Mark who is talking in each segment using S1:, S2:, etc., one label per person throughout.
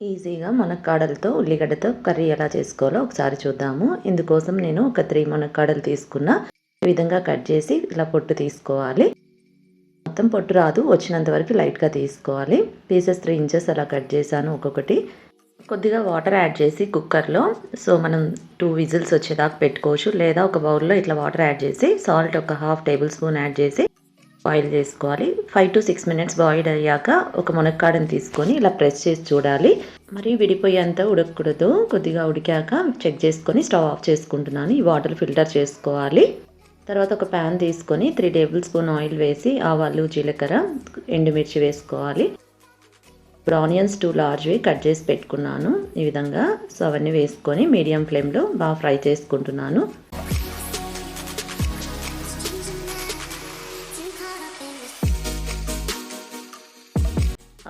S1: ఈజీగా మునక్కాడలతో ఉల్లిగడ్డతో కర్రీ ఎలా చేసుకోవాలో ఒకసారి చూద్దాము. ఇందుకోసం నేను ఒక త్రీ మునక్కాడలు తీసుకున్న ఈ విధంగా కట్ చేసి ఇలా పొట్టు తీసుకోవాలి. మొత్తం పొట్టు రాదు వచ్చినంత వరకు లైట్గా తీసుకోవాలి. పీసెస్ త్రీ ఇంచెస్ అలా కట్ చేశాను ఒక్కొక్కటి. కొద్దిగా వాటర్ యాడ్ చేసి కుక్కర్లో సో మనం టూ విజిల్స్ వచ్చేదాకా పెట్టుకోవచ్చు. లేదా ఒక బౌల్లో ఇట్లా వాటర్ యాడ్ చేసి సాల్ట్ ఒక హాఫ్ టేబుల్ స్పూన్ యాడ్ చేసి బాయిల్ చేసుకోవాలి. Five to six minutes boil అయ్యాక ఒక మునక్కాడని తీసుకొని ఇలా ప్రెస్ చేసి చూడాలి. మరి విడిపోయేంత ఉడకకూడదు. కొద్దిగా ఉడికాక చెక్ చేసుకొని స్టవ్ ఆఫ్ చేసుకుంటున్నాను. ఈ వాటర్ ఫిల్టర్ చేసుకోవాలి. తర్వాత ఒక ప్యాన్ తీసుకొని త్రీ టేబుల్ స్పూన్ ఆయిల్ వేసి ఆవాలు జీలకర్ర ఎండుమిర్చి వేసుకోవాలి. ఇప్పుడు ఆనియన్స్ టూ లార్జ్వి కట్ చేసి పెట్టుకున్నాను. ఈ విధంగా సో అవన్నీ వేసుకొని మీడియం ఫ్లేమ్లో బాగా ఫ్రై చేసుకుంటున్నాను.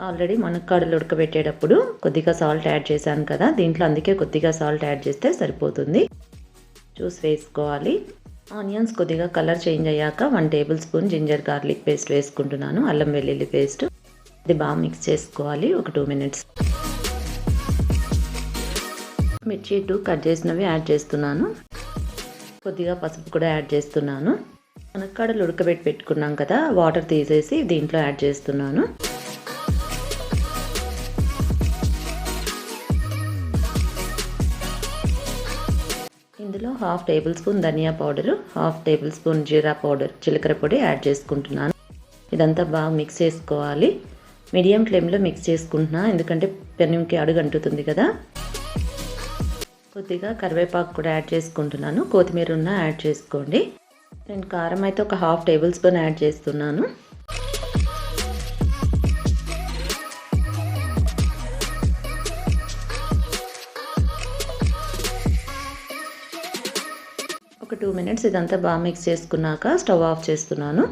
S1: ఆల్రెడీ మునక్కాడలు ఉడకబెట్టేటప్పుడు కొద్దిగా సాల్ట్ యాడ్ చేశాను కదా దీంట్లో అందుకే కొద్దిగా సాల్ట్ యాడ్ చేస్తే సరిపోతుంది. జ్యూస్ వేసుకోవాలి. ఆనియన్స్ కొద్దిగా కలర్ చేంజ్ అయ్యాక one tablespoon ginger garlic paste వేసుకుంటున్నాను అల్లం వెల్లుల్లి పేస్ట్. ఇది బాగా మిక్స్ చేసుకోవాలి ఒక టూ మినిట్స్. మిర్చి టూ కట్ చేసినవి యాడ్ చేస్తున్నాను. కొద్దిగా పసుపు కూడా యాడ్ చేస్తున్నాను. మునక్కాడలు ఉడకబెట్టి పెట్టుకున్నాం కదా వాటర్ తీసేసి దీంట్లో యాడ్ చేస్తున్నాను. ఇందులో హాఫ్ టేబుల్ స్పూన్ ధనియా పౌడరు హాఫ్ టేబుల్ స్పూన్ జీరా పౌడర్ జీలకర్ర పొడి యాడ్ చేసుకుంటున్నాను. ఇదంతా బాగా మిక్స్ చేసుకోవాలి. మీడియం ఫ్లేమ్లో మిక్స్ చేసుకుంటున్నా ఎందుకంటే పెనంకి అడుగు అంటుతుంది కదా. కొద్దిగా కరివేపాకు కూడా యాడ్ చేసుకుంటున్నాను. కొత్తిమీర ఉన్న యాడ్ చేసుకోండి. నేను కారం అయితే ఒక హాఫ్ టేబుల్ స్పూన్ యాడ్ చేస్తున్నాను. ఒక టూ మినిట్స్ ఇదంతా బాగా మిక్స్ చేసుకున్నాక స్టవ్ ఆఫ్ చేస్తున్నాను.